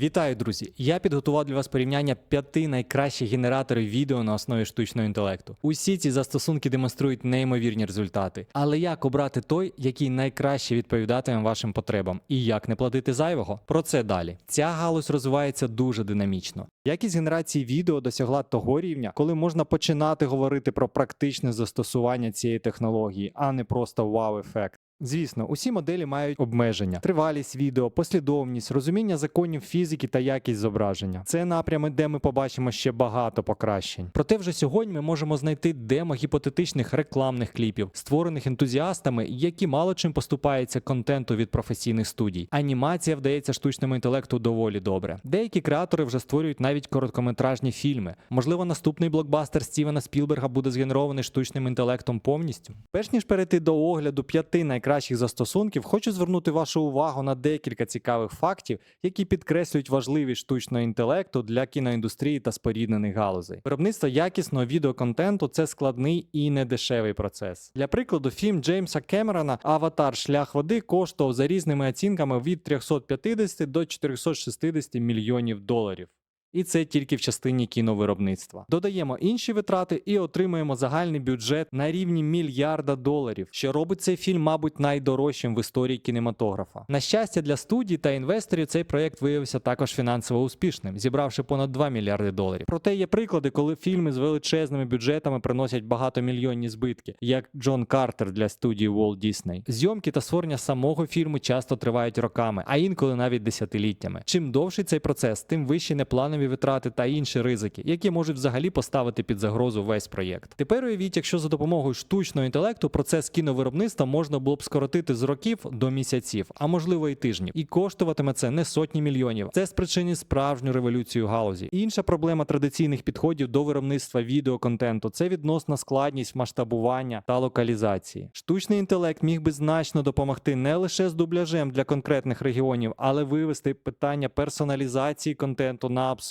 Вітаю, друзі! Я підготував для вас порівняння п'яти найкращих генераторів відео на основі штучного інтелекту. Усі ці застосунки демонструють неймовірні результати. Але як обрати той, який найкраще відповідатиме вашим потребам, і як не платити зайвого? Про це далі. Ця галузь розвивається дуже динамічно. Якість генерації відео досягла того рівня, коли можна починати говорити про практичне застосування цієї технології, а не просто вау-ефект. Звісно, усі моделі мають обмеження: тривалість відео, послідовність, розуміння законів фізики та якість зображення. Це напрями, де ми побачимо ще багато покращень. Проте вже сьогодні ми можемо знайти демо гіпотетичних рекламних кліпів, створених ентузіастами, які мало чим поступаються контенту від професійних студій. Анімація вдається штучному інтелекту доволі добре. Деякі креатори вже створюють навіть короткометражні фільми. Можливо, наступний блокбастер Стівена Спілберга буде згенерований штучним інтелектом повністю. Перш ніж перейти до огляду п'яти найкращих застосунків, хочу звернути вашу увагу на декілька цікавих фактів, які підкреслюють важливість штучного інтелекту для кіноіндустрії та споріднених галузей. Виробництво якісного відеоконтенту це складний і недешевий процес. Для прикладу, фільм Джеймса Кемерона Аватар Шлях води коштував за різними оцінками від 350 до 460 мільйонів доларів. І це тільки в частині кіновиробництва. Додаємо інші витрати і отримуємо загальний бюджет на рівні мільярда доларів, що робить цей фільм, мабуть, найдорожчим в історії кінематографа. На щастя, для студій та інвесторів цей проект виявився також фінансово успішним, зібравши понад 2 мільярди доларів. Проте є приклади, коли фільми з величезними бюджетами приносять багатомільйонні збитки, як Джон Картер для студії Walt Disney. Зйомки та створення самого фільму часто тривають роками, а інколи навіть десятиліттями. Чим довший цей процес, тим вищі непланові витрати та інші ризики, які можуть взагалі поставити під загрозу весь проєкт. Тепер уявіть, якщо за допомогою штучного інтелекту процес кіновиробництва можна було б скоротити з років до місяців, а можливо і тижнів, і коштуватиме це не сотні мільйонів. Це спричинить справжню революцію галузі. Інша проблема традиційних підходів до виробництва відеоконтенту це відносна складність масштабування та локалізації. Штучний інтелект міг би значно допомогти не лише з дубляжем для конкретних регіонів, але вивести питання персоналізації контенту на абсолютно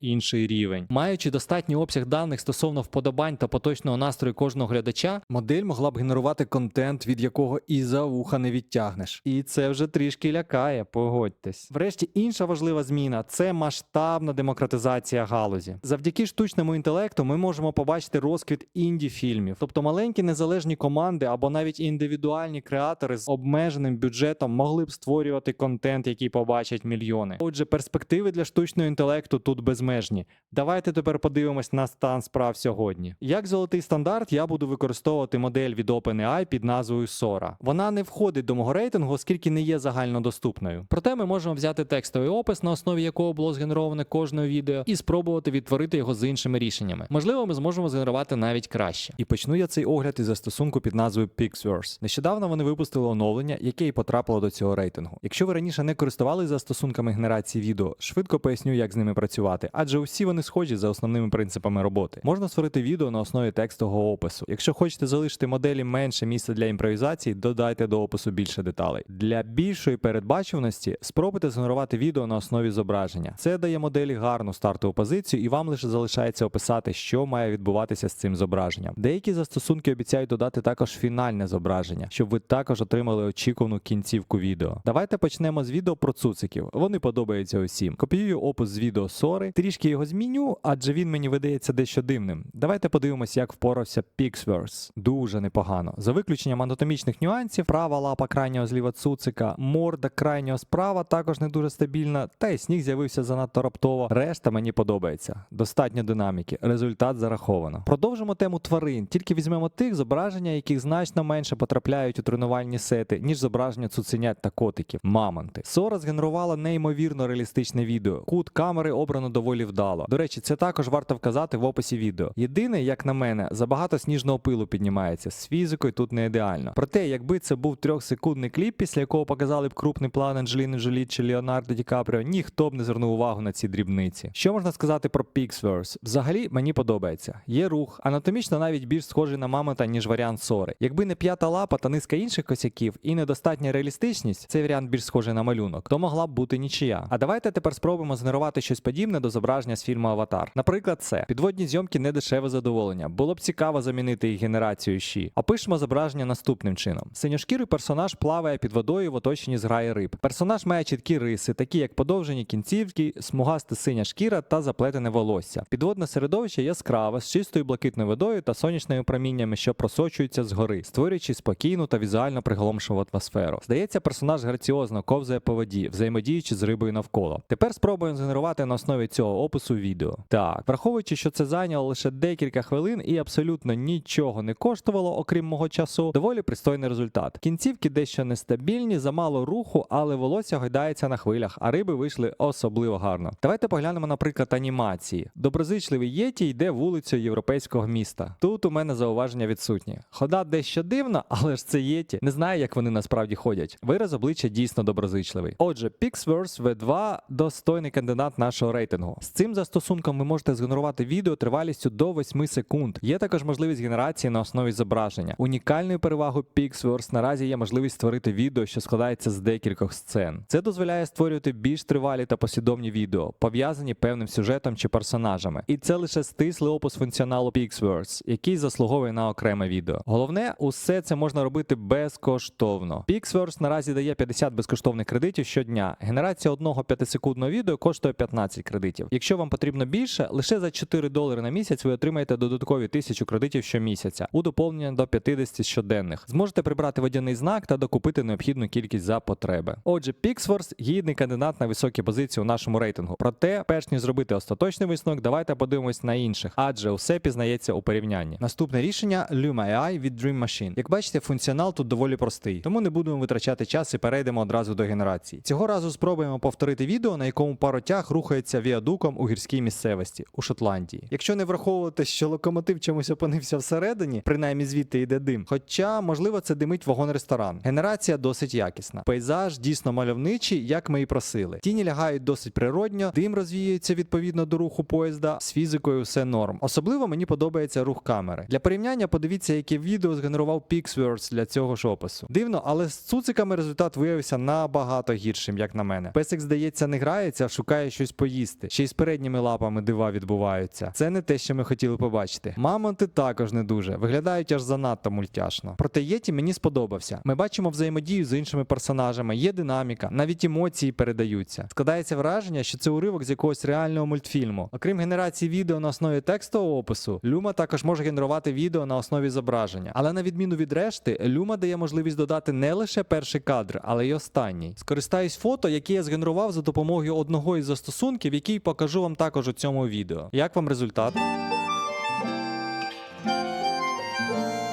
інший рівень. Маючи достатній обсяг даних стосовно вподобань та поточного настрою кожного глядача, модель могла б генерувати контент, від якого і за вуха не відтягнеш. І це вже трішки лякає, погодьтесь. Врешті інша важлива зміна це масштабна демократизація галузі. Завдяки штучному інтелекту ми можемо побачити розквіт інді фільмів, тобто маленькі незалежні команди або навіть індивідуальні креатори з обмеженим бюджетом могли б створювати контент, який побачать мільйони. Отже, перспективи для штучного інтелекту тут безмежні. Давайте тепер подивимось на стан справ сьогодні. Як золотий стандарт, я буду використовувати модель від OpenAI під назвою Sora. Вона не входить до мого рейтингу, оскільки не є загальнодоступною. Проте ми можемо взяти текстовий опис, на основі якого було згенероване кожне відео, і спробувати відтворити його з іншими рішеннями. Можливо, ми зможемо згенерувати навіть краще. І почну я цей огляд із застосунку під назвою Pixverse. Нещодавно вони випустили оновлення, яке і потрапило до цього рейтингу. Якщо ви раніше не користувалися застосунками генерації відео, швидко поясню, як з ними працювати, адже усі вони схожі за основними принципами роботи. Можна створити відео на основі текстового опису. Якщо хочете залишити моделі менше місця для імпровізації, додайте до опису більше деталей. Для більшої передбачуваності спробуйте згенерувати відео на основі зображення. Це дає моделі гарну стартову позицію, і вам лише залишається описати, що має відбуватися з цим зображенням. Деякі застосунки обіцяють додати також фінальне зображення, щоб ви також отримали очікувану кінцівку відео. Давайте почнемо з відео про цуциків. Вони подобаються усім. Копіюю опис з відео Сори, трішки його зміню, адже він мені видається дещо дивним. Давайте подивимося, як впорався Pixverse. Дуже непогано. За виключенням анатомічних нюансів, права лапа крайнього зліва цуцика, морда крайнього справа також не дуже стабільна, та й сніг з'явився занадто раптово. Решта мені подобається. Достатньо динаміки. Результат зараховано. Продовжимо тему тварин, тільки візьмемо тих зображення, яких значно менше потрапляють у тренувальні сети, ніж зображення цуценят та котиків. Мамонти. Сора згенерувала неймовірно реалістичне відео. Кут камери обрано доволі вдало. До речі, це також варто вказати в описі відео. Єдине, як на мене, забагато сніжного пилу піднімається. З фізикою тут не ідеально. Проте, якби це був трьохсекундний кліп, після якого показали б крупний план Анджеліни Джолі чи Леонардо Ді Капріо, ніхто б не звернув увагу на ці дрібниці. Що можна сказати про Pixverse? Взагалі мені подобається. Є рух, анатомічно навіть більш схожий на мамонта, ніж варіант Сори. Якби не п'ята лапа та низка інших косяків і недостатня реалістичність, цей варіант більш схожий на малюнок, то могла б бути нічия. А давайте тепер спробуємо згенерувати щось щось подібне до зображення з фільму Аватар. Наприклад, це підводні зйомки не дешеве задоволення. Було б цікаво замінити їх генерацією щі. Опишемо зображення наступним чином: синьошкірий персонаж плаває під водою в оточенні зграї риб. Персонаж має чіткі риси, такі як подовжені кінцівки, смугаста синя шкіра та заплетене волосся. Підводне середовище яскраве з чистою блакитною водою та сонячними проміннями, що просочуються згори, створюючи спокійну та візуально приголомшиву атмосферу. Здається, персонаж граціозно ковзає по воді, взаємодіючи з рибою навколо. Тепер спробуємо згенерувати на основі цього опису відео. Так, враховуючи, що це зайняло лише декілька хвилин і абсолютно нічого не коштувало, окрім мого часу, доволі пристойний результат. Кінцівки дещо нестабільні, замало руху, але волосся гойдається на хвилях, а риби вийшли особливо гарно. Давайте поглянемо, наприклад, анімації. Доброзичливий єті йде вулицею європейського міста. Тут у мене зауваження відсутні. Хода дещо дивна, але ж це єті. Не знаю, як вони насправді ходять. Вираз обличчя дійсно доброзичливий. Отже, Pixverse V2 достойний кандидат нашого рейтингу. З цим застосунком ви можете згенерувати відео тривалістю до 8 секунд. Є також можливість генерації на основі зображення. Унікальною перевагою Pixverse наразі є можливість створити відео, що складається з декількох сцен. Це дозволяє створювати більш тривалі та послідовні відео, пов'язані певним сюжетом чи персонажами. І це лише стислий опис функціоналу Pixverse, який заслуговує на окреме відео. Головне, усе це можна робити безкоштовно. Pixverse наразі дає 50 безкоштовних кредитів щодня. Генерація одного 5-секундного відео коштує 15 кредитів. Якщо вам потрібно більше, лише за 4 долари на місяць ви отримаєте додаткові 1000 кредитів щомісяця у доповнення до 50 щоденних. Зможете прибрати водяний знак та докупити необхідну кількість за потреби. Отже, Pixforce гідний кандидат на високі позиції у нашому рейтингу. Проте, перш ніж зробити остаточний висновок, давайте подивимось на інших, адже усе пізнається у порівнянні. Наступне рішення Luma AI від Dream Machine. Як бачите, функціонал тут доволі простий, тому не будемо витрачати час і перейдемо одразу до генерації. Цього разу спробуємо повторити відео, на якому паротяг рухається віадуком у гірській місцевості у Шотландії. Якщо не враховувати, що локомотив чомусь опинився всередині, принаймні звідти йде дим. Хоча, можливо, це димить вагон-ресторан. Генерація досить якісна. Пейзаж дійсно мальовничий, як ми і просили. Тіні лягають досить природньо, дим розвіюється відповідно до руху поїзда. З фізикою все норм. Особливо мені подобається рух камери. Для порівняння подивіться, яке відео згенерував Pixverse для цього ж опису. Дивно, але з цуциками результат виявився набагато гіршим, як на мене. Песик, здається, не грається, а шукає щось поїсти. Ще й з передніми лапами дива відбуваються. Це не те, що ми хотіли побачити. Мамонти також не дуже, виглядають аж занадто мультяшно. Проте Єті мені сподобався. Ми бачимо взаємодію з іншими персонажами, є динаміка, навіть емоції передаються. Складається враження, що це уривок з якогось реального мультфільму. Окрім генерації відео на основі текстового опису, Люма також може генерувати відео на основі зображення. Але на відміну від решти, Люма дає можливість додати не лише перший кадр, але й останній. Скористаюсь фото, яке я згенерував за допомогою одного із застосунків, який покажу вам також у цьому відео. Як вам результат?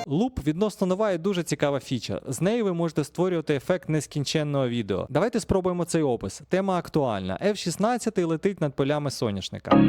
Луп відносно нова і дуже цікава фіча. З нею ви можете створювати ефект нескінченного відео. Давайте спробуємо цей опис. Тема актуальна. F-16 летить над полями соняшника.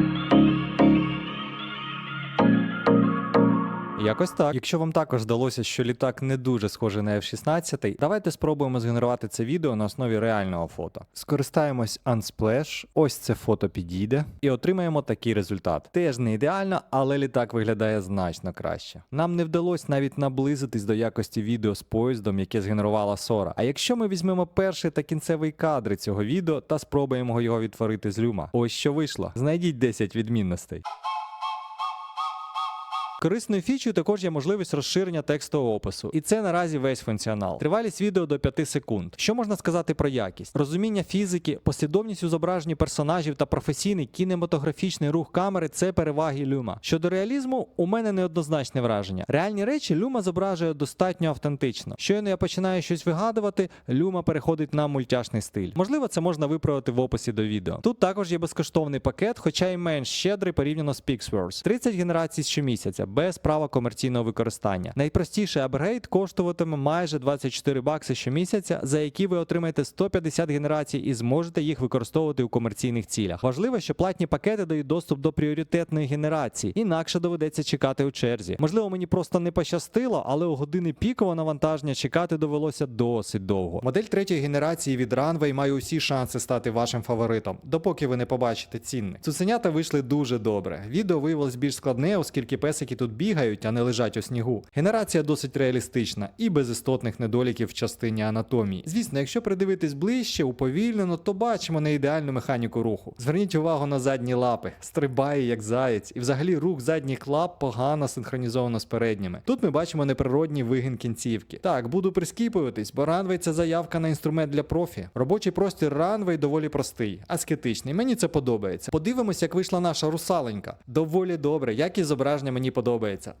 Якось так. Якщо вам також здалося, що літак не дуже схожий на F-16, давайте спробуємо згенерувати це відео на основі реального фото. Скористаємось Unsplash, ось це фото підійде, і отримаємо такий результат. Теж не ідеально, але літак виглядає значно краще. Нам не вдалося навіть наблизитись до якості відео з поїздом, яке згенерувала Сора. А якщо ми візьмемо перший та кінцевий кадри цього відео та спробуємо його відтворити з люма, ось що вийшло. Знайдіть 10 відмінностей. Корисною фічею також є можливість розширення текстового опису, і це наразі весь функціонал. Тривалість відео до 5 секунд. Що можна сказати про якість? Розуміння фізики, послідовність у зображенні персонажів та професійний кінематографічний рух камери це переваги люма. Щодо реалізму, у мене неоднозначне враження. Реальні речі люма зображує достатньо автентично. Щойно я починаю щось вигадувати, люма переходить на мультяшний стиль. Можливо, це можна виправити в описі до відео. Тут також є безкоштовний пакет, хоча й менш щедрий порівняно з Pixverse. 30 генерацій щомісяця без права комерційного використання. Найпростіший апгрейд коштуватиме майже 24 бакси щомісяця, за які ви отримаєте 150 генерацій і зможете їх використовувати у комерційних цілях. Важливо, що платні пакети дають доступ до пріоритетної генерації, інакше доведеться чекати у черзі. Можливо, мені просто не пощастило, але у години пікового навантаження чекати довелося досить довго. Модель третьої генерації від Runway має усі шанси стати вашим фаворитом, допоки ви не побачите цінник. Цуценята вийшли дуже добре. Відео виявилось більш складне, оскільки песики тут бігають, а не лежать у снігу. Генерація досить реалістична і без істотних недоліків в частині анатомії. Звісно, якщо придивитись ближче, уповільнено, то бачимо не ідеальну механіку руху. Зверніть увагу на задні лапи, стрибає як заєць, і взагалі рух задніх лап погано синхронізовано з передніми. Тут ми бачимо неприродній вигін кінцівки. Так, буду прискіпуватись, бо ранвей це заявка на інструмент для профі. Робочий простір ранвей доволі простий, аскетичний. Мені це подобається. Подивимось, як вийшла наша русаленька. Доволі добре, як і зображення мені подобається.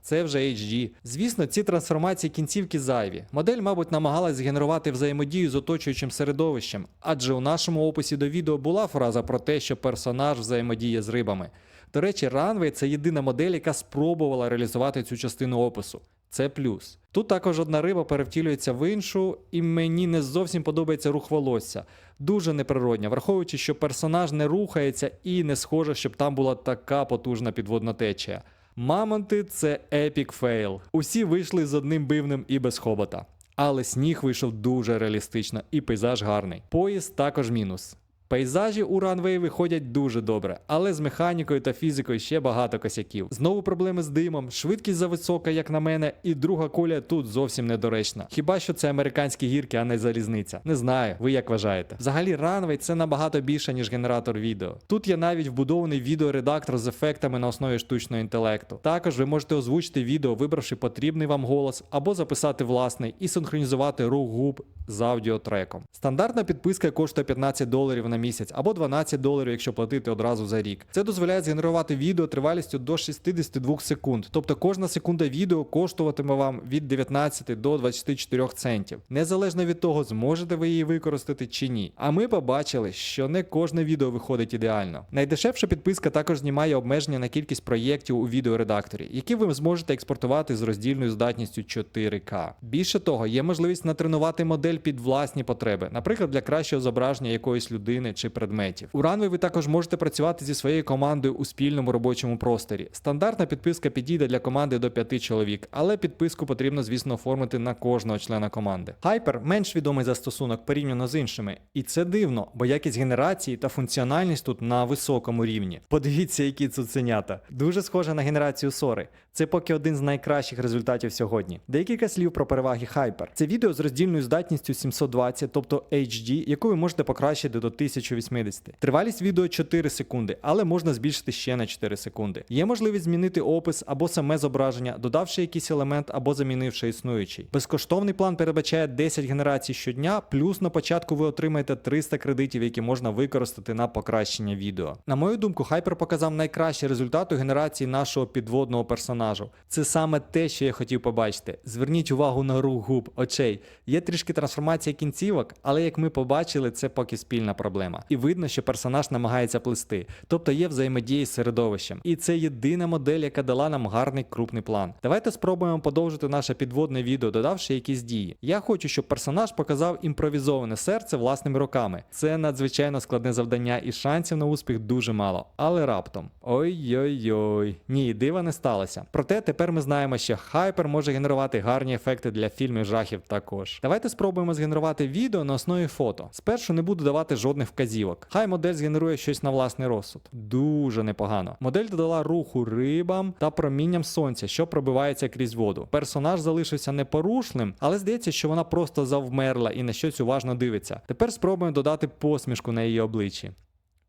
Це вже HD. Звісно, ці трансформації кінцівки зайві. Модель, мабуть, намагалась згенерувати взаємодію з оточуючим середовищем, адже у нашому описі до відео була фраза про те, що персонаж взаємодіє з рибами. До речі, Runway – це єдина модель, яка спробувала реалізувати цю частину опису. Це плюс. Тут також одна риба перевтілюється в іншу, і мені не зовсім подобається рух волосся. Дуже неприродня, враховуючи, що персонаж не рухається і не схоже, щоб там була така потужна підводна течія. Мамонти це епік фейл. Усі вийшли з одним бивнем і без хобота. Але сніг вийшов дуже реалістично і пейзаж гарний. Поїзд також мінус. Пейзажі у ранвей виходять дуже добре, але з механікою та фізикою ще багато косяків. Знову проблеми з димом, швидкість зависока, як на мене, і друга коля тут зовсім недоречна. Хіба що це американські гірки, а не залізниця? Не знаю, ви як вважаєте. Взагалі, ранвей це набагато більше, ніж генератор відео. Тут є навіть вбудований відеоредактор з ефектами на основі штучного інтелекту. Також ви можете озвучити відео, вибравши потрібний вам голос, або записати власний і синхронізувати рух губ з аудіотреком. Стандартна підписка коштує 15 доларів на місяць або 12 доларів, якщо платити одразу за рік. Це дозволяє згенерувати відео тривалістю до 62 секунд. Тобто кожна секунда відео коштуватиме вам від 19 до 24 центів, незалежно від того, зможете ви її використати чи ні. А ми побачили, що не кожне відео виходить ідеально. Найдешевша підписка також знімає обмеження на кількість проєктів у відеоредакторі, які ви зможете експортувати з роздільною здатністю 4К. Більше того, є можливість натренувати модель під власні потреби, наприклад, для кращого зображення якоїсь людини чи предметів. У Runway ви також можете працювати зі своєю командою у спільному робочому просторі. Стандартна підписка підійде для команди до 5 чоловік, але підписку потрібно, звісно, оформити на кожного члена команди. Hyper менш відомий застосунок порівняно з іншими, і це дивно, бо якість генерації та функціональність тут на високому рівні. Подивіться, які цуценята. Дуже схоже на генерацію Сори. Це поки один з найкращих результатів сьогодні. Декілька слів про переваги Hyper. Це відео з роздільною здатністю 720, тобто HD, яку ви можете покращити до 1080. Тривалість відео 4 секунди, але можна збільшити ще на 4 секунди. Є можливість змінити опис або саме зображення, додавши якийсь елемент або замінивши існуючий. Безкоштовний план передбачає 10 генерацій щодня, плюс на початку ви отримаєте 300 кредитів, які можна використати на покращення відео. На мою думку, Hyper показав найкращий результат у генерації нашого підводного персонажу. Це саме те, що я хотів побачити. Зверніть увагу на рух губ, очей. Є трішки трансформація кінцівок, але як ми побачили, це поки спільна проблема. І видно, що персонаж намагається плисти, тобто є взаємодія з середовищем. І це єдина модель, яка дала нам гарний крупний план. Давайте спробуємо подовжити наше підводне відео, додавши якісь дії. Я хочу, щоб персонаж показав імпровізоване серце власними руками. Це надзвичайно складне завдання, і шансів на успіх дуже мало. Але раптом. Ой-ой-ой. Ні, дива не сталося. Проте тепер ми знаємо, що Hyper може генерувати гарні ефекти для фільмів жахів також. Давайте спробуємо згенерувати відео на основі фото. Спершу не буду давати жодних вказівок. Хай модель згенерує щось на власний розсуд. Дуже непогано. Модель додала руху рибам та промінням сонця, що пробивається крізь воду. Персонаж залишився непорушним, але здається, що вона просто завмерла і на щось уважно дивиться. Тепер спробуємо додати посмішку на її обличчі.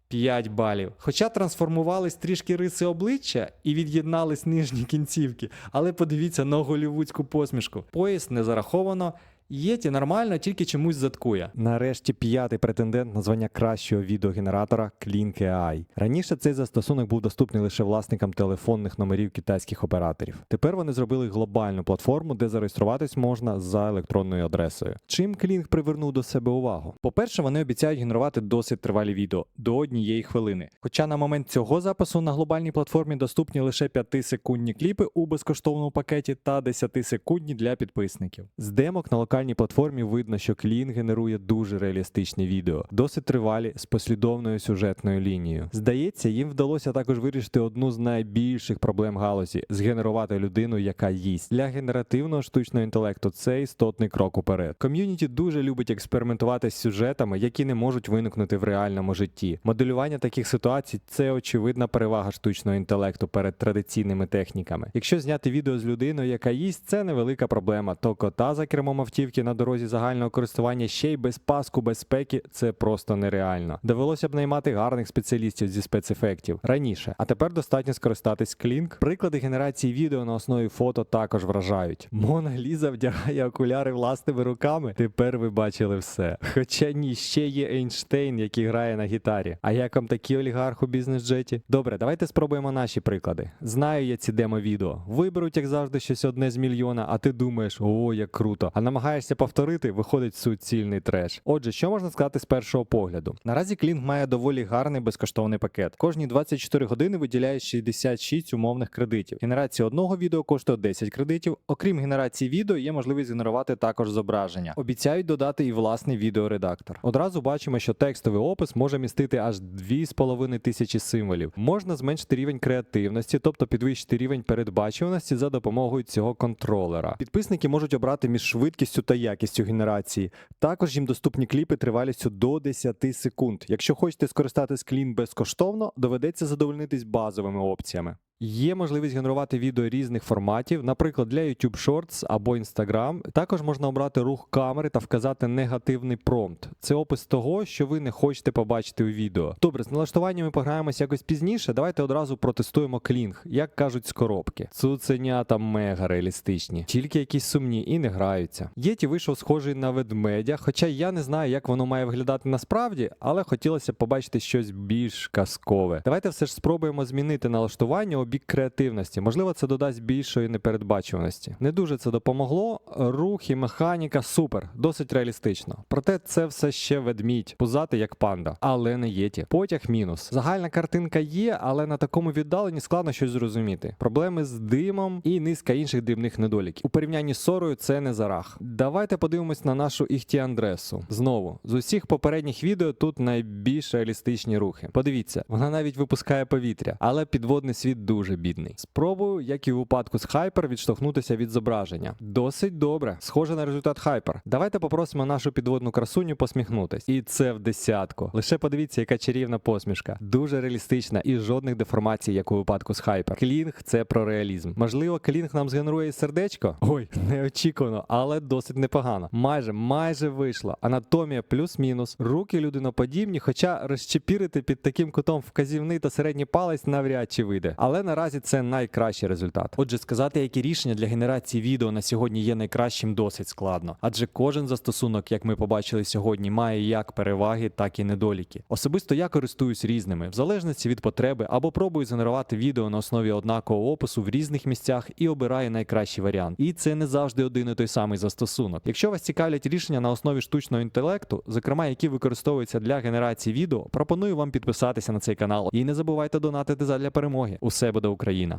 5 балів. Хоча трансформувались трішки риси обличчя і від'єднались нижні кінцівки, але подивіться на голівудську посмішку. Поїзд не зараховано. Єті нормально, тільки чомусь заткує. Нарешті п'ятий претендент на звання кращого відеогенератора Clink AI. Раніше цей застосунок був доступний лише власникам телефонних номерів китайських операторів. Тепер вони зробили глобальну платформу, де зареєструватись можна за електронною адресою. Чим Clink привернув до себе увагу? По-перше, вони обіцяють генерувати досить тривалі відео до однієї хвилини. Хоча на момент цього запису на глобальній платформі доступні лише 5-секундні кліпи у безкоштовному пакеті та 10-секундні для підписників. З демок на локальній локальній платформі видно, що Клін генерує дуже реалістичні відео, досить тривалі з послідовною сюжетною лінією. Здається, їм вдалося також вирішити одну з найбільших проблем галузі згенерувати людину, яка їсть. Для генеративного штучного інтелекту це істотний крок уперед. Ком'юніті дуже любить експериментувати з сюжетами, які не можуть виникнути в реальному житті. Моделювання таких ситуацій це очевидна перевага штучного інтелекту перед традиційними техніками. Якщо зняти відео з людиною, яка їсть, це невелика проблема. То кота за кермом автівки на дорозі загального користування ще й без паску безпеки це просто нереально. Довелося б наймати гарних спеціалістів зі спецефектів раніше, а тепер достатньо скористатись Клінк. Приклади генерації відео на основі фото також вражають. Мона Ліза вдягає окуляри власними руками. Тепер ви бачили все. Хоча ні, ще є Ейнштейн, який грає на гітарі. А як вам такі олігарх у бізнес-джеті? Добре, давайте спробуємо наші приклади. Знаю я ці демо-відео. Виберуть, як завжди, щось одне з мільйона, а ти думаєш, о, як круто. А намагаєшся повторити, виходить суцільний треш. Отже, що можна сказати з першого погляду? Наразі Клінг має доволі гарний безкоштовний пакет. Кожні 24 години виділяє 66 умовних кредитів. Генерація одного відео коштує 10 кредитів. Окрім генерації відео, є можливість генерувати також зображення. Обіцяють додати і власний відеоредактор. Одразу бачимо, що текстовий опис може містити аж 2,5 тисячі символів. Можна зменшити рівень креативності, тобто підвищити рівень передбачуваності за допомогою цього контролера. Підписники можуть обрати між швидкістю та якістю генерації. Також їм доступні кліпи тривалістю до 10 секунд. Якщо хочете скористатись клін безкоштовно, доведеться задовольнитись базовими опціями. Є можливість генерувати відео різних форматів, наприклад, для YouTube Shorts або Instagram. Також можна обрати рух камери та вказати негативний промпт. Це опис того, що ви не хочете побачити у відео. Добре, з налаштуваннями пограємось якось пізніше. Давайте одразу протестуємо клінг, як кажуть з коробки. Цуценята мега реалістичні, тільки якісь сумні і не граються. Єті вийшов схожий на ведмедя, хоча я не знаю, як воно має виглядати насправді, але хотілося побачити щось більш казкове. Давайте все ж спробуємо змінити налаштування бік креативності. Можливо, це додасть більшої непередбачуваності. Не дуже це допомогло. Рух і механіка супер, досить реалістично. Проте це все ще ведмідь, пузати як панда, але не єті. Потяг мінус. Загальна картинка є, але на такому віддаленні складно щось зрозуміти. Проблеми з димом і низка інших дрібних недоліків. У порівнянні з сорою це не зарах. Давайте подивимось на нашу Іхтіандресу. Знову з усіх попередніх відео тут найбільш реалістичні рухи. Подивіться, вона навіть випускає повітря, але підводний світ дуже бідний. Спробую, як і у випадку з Hyper, відштовхнутися від зображення. Досить добре, схоже на результат Hyper. Давайте попросимо нашу підводну красуню посміхнутись. І це в десятку. Лише подивіться, яка чарівна посмішка. Дуже реалістична і жодних деформацій, як у випадку з Hyper. Клінг це про реалізм. Можливо, клінг нам згенерує сердечко? Ой, неочікувано, але досить непогано. Майже, майже вийшло. Анатомія плюс-мінус. Руки людиноподібні, хоча розчепірити під таким кутом вказівний та середній палець навряд чи вийде. Але наразі це найкращий результат. Отже, сказати, які рішення для генерації відео на сьогодні є найкращим, досить складно. Адже кожен застосунок, як ми побачили сьогодні, має як переваги, так і недоліки. Особисто я користуюсь різними, в залежності від потреби, або пробую згенерувати відео на основі однакового опису в різних місцях і обираю найкращий варіант. І це не завжди один і той самий застосунок. Якщо вас цікавлять рішення на основі штучного інтелекту, зокрема які використовуються для генерації відео, пропоную вам підписатися на цей канал і не забувайте донатити задля перемоги. Усе буде Україна!